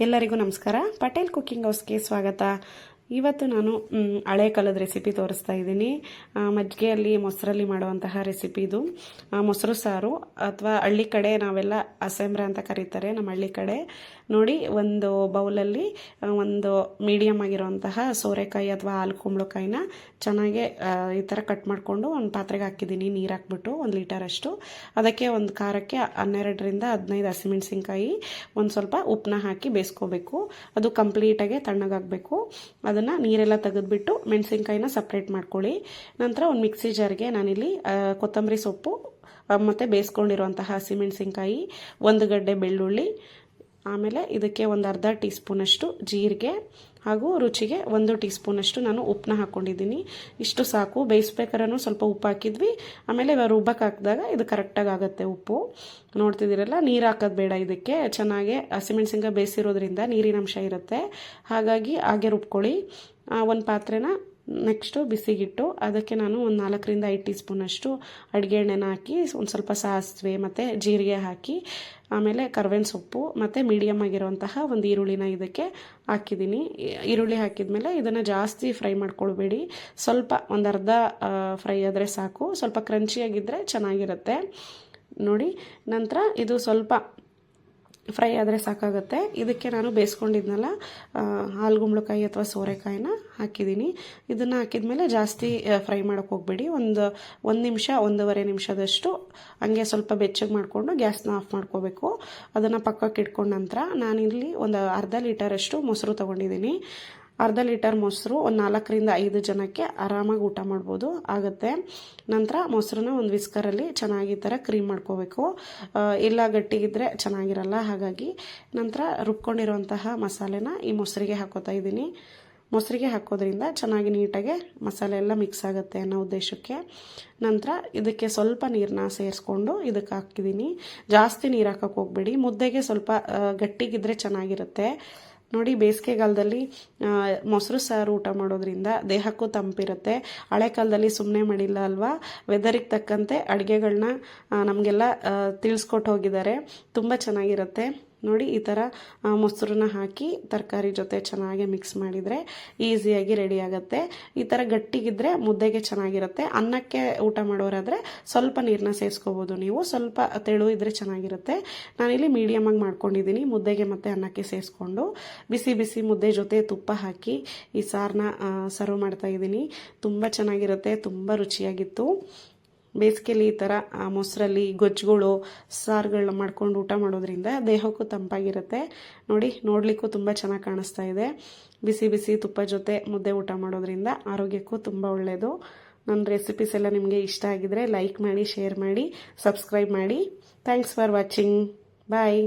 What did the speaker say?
ಎಲ್ಲರಿಗೂ ನಮಸ್ಕಾರ. ಪಟೇಲ್ ಕುಕ್ಕಿಂಗ್ ಹೌಸ್ಗೆ ಸ್ವಾಗತ. ಇವತ್ತು ನಾನು ಹಳೆ ಕಾಲದ ರೆಸಿಪಿ ತೋರಿಸ್ತಾ ಇದ್ದೀನಿ. ಮಜ್ಜಿಗೆಯಲ್ಲಿ ಮೊಸರಲ್ಲಿ ಮಾಡುವಂತಹ ರೆಸಿಪಿ ಇದು. ಮೊಸರು ಸಾರು ಅಥವಾ ಹಳ್ಳಿ ಕಡೆ ನಾವೆಲ್ಲ ಅಸೆಂಬ್ರ ಅಂತ ಕರೀತಾರೆ, ನಮ್ಮ ಹಳ್ಳಿ ಕಡೆ. ನೋಡಿ, ಒಂದು ಬೌಲಲ್ಲಿ ಒಂದು ಮೀಡಿಯಮ್ ಆಗಿರುವಂತಹ ಸೋರೆಕಾಯಿ ಅಥವಾ ಹಾಲು ಕುಂಬಳಕಾಯಿನ ಚೆನ್ನಾಗೆ ಈ ಥರ ಕಟ್ ಮಾಡಿಕೊಂಡು ಒಂದು ಪಾತ್ರೆಗೆ ಹಾಕಿದ್ದೀನಿ, ನೀರು ಹಾಕ್ಬಿಟ್ಟು ಒಂದು ಲೀಟರಷ್ಟು ಅದಕ್ಕೆ ಒಂದು ಖಾರಕ್ಕೆ ಹನ್ನೆರಡರಿಂದ ಹದಿನೈದು ಹಸಿಮೆಣಸಿನ್ಕಾಯಿ, ಒಂದು ಸ್ವಲ್ಪ ಉಪ್ಪನ್ನ ಹಾಕಿ ಬೇಯಿಸ್ಕೋಬೇಕು. ಅದು ಕಂಪ್ಲೀಟಾಗಿ ತಣ್ಣಗಾಗಬೇಕು. ಅದನ್ನು ನೀರೆಲ್ಲ ತೆಗೆದುಬಿಟ್ಟು ಮೆಣಸಿನ್ಕಾಯಿನ ಸಪ್ರೇಟ್ ಮಾಡ್ಕೊಳ್ಳಿ. ನಂತರ ಒಂದು ಮಿಕ್ಸಿ ಜಾರ್ಗೆ ನಾನಿಲ್ಲಿ ಕೊತ್ತಂಬರಿ ಸೊಪ್ಪು ಮತ್ತು ಬೇಯಿಸ್ಕೊಂಡಿರುವಂತಹ ಹಸಿಮೆಣಸಿನ್ಕಾಯಿ ಒಂದು ಗಡ್ಡೆ ಬೆಳ್ಳುಳ್ಳಿ, ಆಮೇಲೆ ಇದಕ್ಕೆ ಒಂದು ಅರ್ಧ ಟೀ ಸ್ಪೂನಷ್ಟು ಜೀರಿಗೆ ಹಾಗೂ ರುಚಿಗೆ ಒಂದು ಟೀ ಸ್ಪೂನಷ್ಟು ನಾನು ಉಪ್ಪನ್ನ ಹಾಕ್ಕೊಂಡಿದ್ದೀನಿ ಇಷ್ಟು ಸಾಕು. ಬೇಯಿಸ್ಬೇಕಾರೂ ಸ್ವಲ್ಪ ಉಪ್ಪು ಹಾಕಿದ್ವಿ. ಆಮೇಲೆ ರುಬ್ಬಕ್ಕೆ ಹಾಕಿದಾಗ ಇದು ಕರೆಕ್ಟಾಗಿ ಆಗುತ್ತೆ ಉಪ್ಪು. ನೋಡ್ತಿದ್ದೀರಲ್ಲ, ನೀರು ಹಾಕೋದು ಬೇಡ ಇದಕ್ಕೆ. ಚೆನ್ನಾಗಿ ಹಸಿಮೆಣಸಿನ್ಕಾಯಿ ಬೇಯಿಸಿರೋದ್ರಿಂದ ನೀರಿನ ಅಂಶ ಇರುತ್ತೆ. ಹಾಗಾಗಿ ಹಾಗೆ ರುಬ್ಕೊಳ್ಳಿ. ಒಂದು ಪಾತ್ರೆನ ನೆಕ್ಸ್ಟು ಬಿಸಿಗಿಟ್ಟು, ಅದಕ್ಕೆ ನಾನು ಒಂದು ನಾಲ್ಕರಿಂದ ಐದು ಟೀ ಸ್ಪೂನಷ್ಟು ಅಡುಗೆ ಎಣ್ಣೆನ ಹಾಕಿ, ಒಂದು ಸ್ವಲ್ಪ ಸಾಸಿವೆ ಮತ್ತು ಜೀರಿಗೆ ಹಾಕಿ, ಆಮೇಲೆ ಕರ್ಬೇವಿನ ಸೊಪ್ಪು ಮತ್ತು ಮೀಡಿಯಮ್ ಆಗಿರುವಂತಹ ಒಂದು ಈರುಳ್ಳಿನ ಇದಕ್ಕೆ ಹಾಕಿದ್ದೀನಿ. ಈರುಳ್ಳಿ ಈರುಳ್ಳಿ ಹಾಕಿದ್ಮೇಲೆ ಇದನ್ನು ಜಾಸ್ತಿ ಫ್ರೈ ಮಾಡ್ಕೊಳ್ಬೇಡಿ. ಸ್ವಲ್ಪ ಒಂದು ಅರ್ಧ ಫ್ರೈ ಆದರೆ ಸಾಕು. ಸ್ವಲ್ಪ ಕ್ರಂಚಿಯಾಗಿದ್ದರೆ ಚೆನ್ನಾಗಿರುತ್ತೆ. ನೋಡಿ, ನಂತರ ಇದು ಸ್ವಲ್ಪ ಫ್ರೈ ಆದರೆ ಸಾಕಾಗುತ್ತೆ. ಇದಕ್ಕೆ ನಾನು ಬೇಯಿಸ್ಕೊಂಡಿದ್ನಲ್ಲ ಹಾಲ್ಗುಂಬಳಕಾಯಿ ಅಥವಾ ಸೋರೆಕಾಯಿನ ಹಾಕಿದ್ದೀನಿ. ಇದನ್ನು ಹಾಕಿದ್ಮೇಲೆ ಜಾಸ್ತಿ ಫ್ರೈ ಮಾಡೋಕ್ಕೆ ಹೋಗಬೇಡಿ. ಒಂದು ಒಂದು ನಿಮಿಷ, ಒಂದೂವರೆ ನಿಮಿಷದಷ್ಟು ಹಂಗೆ ಸ್ವಲ್ಪ ಬೆಚ್ಚಗೆ ಮಾಡಿಕೊಂಡು ಗ್ಯಾಸ್ನ ಆಫ್ ಮಾಡ್ಕೋಬೇಕು. ಅದನ್ನು ಪಕ್ಕಕ್ಕೆ ಇಟ್ಕೊಂಡ ನಂತರ ನಾನಿಲ್ಲಿ ಒಂದು ಅರ್ಧ ಲೀಟರಷ್ಟು ಮೊಸರು ತೊಗೊಂಡಿದ್ದೀನಿ. ಅರ್ಧ ಲೀಟರ್ ಮೊಸರು ಒಂದು ನಾಲ್ಕರಿಂದ ಐದು ಜನಕ್ಕೆ ಆರಾಮಾಗಿ ಊಟ ಮಾಡ್ಬೋದು. ಆಗುತ್ತೆ. ನಂತರ ಮೊಸರನ್ನ ಒಂದು ವಿಸ್ಕರಲ್ಲಿ ಚೆನ್ನಾಗಿ ಥರ ಕ್ರೀಮ್ ಮಾಡ್ಕೋಬೇಕು. ಎಲ್ಲ ಗಟ್ಟಿಗಿದ್ರೆ ಚೆನ್ನಾಗಿರಲ್ಲ. ಹಾಗಾಗಿ ನಂತರ ರುಬ್ಕೊಂಡಿರುವಂತಹ ಮಸಾಲೆನ ಈ ಮೊಸರಿಗೆ ಹಾಕೋತಾ ಇದ್ದೀನಿ. ಮೊಸರಿಗೆ ಹಾಕೋದ್ರಿಂದ ಚೆನ್ನಾಗಿ ನೀಟಾಗಿ ಮಸಾಲೆ ಎಲ್ಲ ಮಿಕ್ಸ್ ಆಗುತ್ತೆ ಅನ್ನೋ ಉದ್ದೇಶಕ್ಕೆ. ನಂತರ ಇದಕ್ಕೆ ಸ್ವಲ್ಪ ನೀರನ್ನ ಸೇರಿಸ್ಕೊಂಡು ಇದಕ್ಕೆ ಹಾಕಿದ್ದೀನಿ ಜಾಸ್ತಿ ನೀರು ಹಾಕೋಕೆ ಹೋಗ್ಬೇಡಿ. ಮುದ್ದೆಗೆ ಸ್ವಲ್ಪ ಗಟ್ಟಿಗಿದ್ರೆ ಚೆನ್ನಾಗಿರುತ್ತೆ. ನೋಡಿ, ಬೇಸಿಗೆಗಾಲದಲ್ಲಿ ಮೊಸರು ಸಾರು ಊಟ ಮಾಡೋದ್ರಿಂದ ದೇಹಕ್ಕೂ ತಂಪಿರುತ್ತೆ. ಹಳೆ ಕಾಲದಲ್ಲಿ ಸುಮ್ಮನೆ ಮಾಡಿಲ್ಲ ಅಲ್ವಾ? ವೆದರಿಗೆ ತಕ್ಕಂತೆ ಅಡುಗೆಗಳನ್ನ ನಮಗೆಲ್ಲ ತಿಳಿಸ್ಕೊಟ್ಟು ಹೋಗಿದ್ದಾರೆ. ತುಂಬ ಚೆನ್ನಾಗಿರುತ್ತೆ. ನೋಡಿ ಈ ಥರ ಮೊಸರನ್ನ ಹಾಕಿ ತರಕಾರಿ ಜೊತೆ ಚೆನ್ನಾಗಿ ಮಿಕ್ಸ್ ಮಾಡಿದರೆ ಈಸಿಯಾಗಿ ರೆಡಿ ಆಗುತ್ತೆ. ಈ ಥರ ಗಟ್ಟಿಗಿದ್ರೆ ಮುದ್ದೆಗೆ ಚೆನ್ನಾಗಿರುತ್ತೆ. ಅನ್ನಕ್ಕೆ ಊಟ ಮಾಡೋರಾದರೆ ಸ್ವಲ್ಪ ನೀರನ್ನ ಸೇರಿಸ್ಕೋಬೋದು ನೀವು. ಸ್ವಲ್ಪ ತೆಳು ಇದ್ದರೆ ಚೆನ್ನಾಗಿರುತ್ತೆ. ನಾನಿಲ್ಲಿ ಮೀಡಿಯಮಾಗಿ ಮಾಡ್ಕೊಂಡಿದ್ದೀನಿ. ಮುದ್ದೆಗೆ ಮತ್ತು ಅನ್ನಕ್ಕೆ ಸೇರಿಸ್ಕೊಂಡು ಬಿಸಿ ಬಿಸಿ ಮುದ್ದೆ ಜೊತೆ ತುಪ್ಪ ಹಾಕಿ ಈ ಸಾರನ್ನ ಸರ್ವ್ ಮಾಡ್ತಾ ಇದ್ದೀನಿ. ತುಂಬ ಚೆನ್ನಾಗಿರುತ್ತೆ. ತುಂಬ ರುಚಿಯಾಗಿತ್ತು. ಬೇಸಿಗೆಲಿ ಈ ಥರ ಮೊಸರಲ್ಲಿ ಗೊಜ್ಜುಗಳು ಸಾರುಗಳನ್ನ ಮಾಡ್ಕೊಂಡು ಊಟ ಮಾಡೋದ್ರಿಂದ ದೇಹಕ್ಕೂ ತಂಪಾಗಿರುತ್ತೆ. ನೋಡಿ, ನೋಡಲಿಕ್ಕೂ ತುಂಬ ಚೆನ್ನಾಗಿ ಕಾಣಿಸ್ತಾ ಇದೆ. ಬಿಸಿ ಬಿಸಿ ತುಪ್ಪ ಜೊತೆ ಮುದ್ದೆ ಊಟ ಮಾಡೋದ್ರಿಂದ ಆರೋಗ್ಯಕ್ಕೂ ತುಂಬ ಒಳ್ಳೆಯದು ನನ್ನ ರೆಸಿಪೀಸ್ ಎಲ್ಲ ನಿಮಗೆ ಇಷ್ಟ ಆಗಿದ್ರೆ ಲೈಕ್ ಮಾಡಿ ಶೇರ್ ಮಾಡಿ ಸಬ್ಸ್ಕ್ರೈಬ್ ಮಾಡಿ. Thanks for watching bye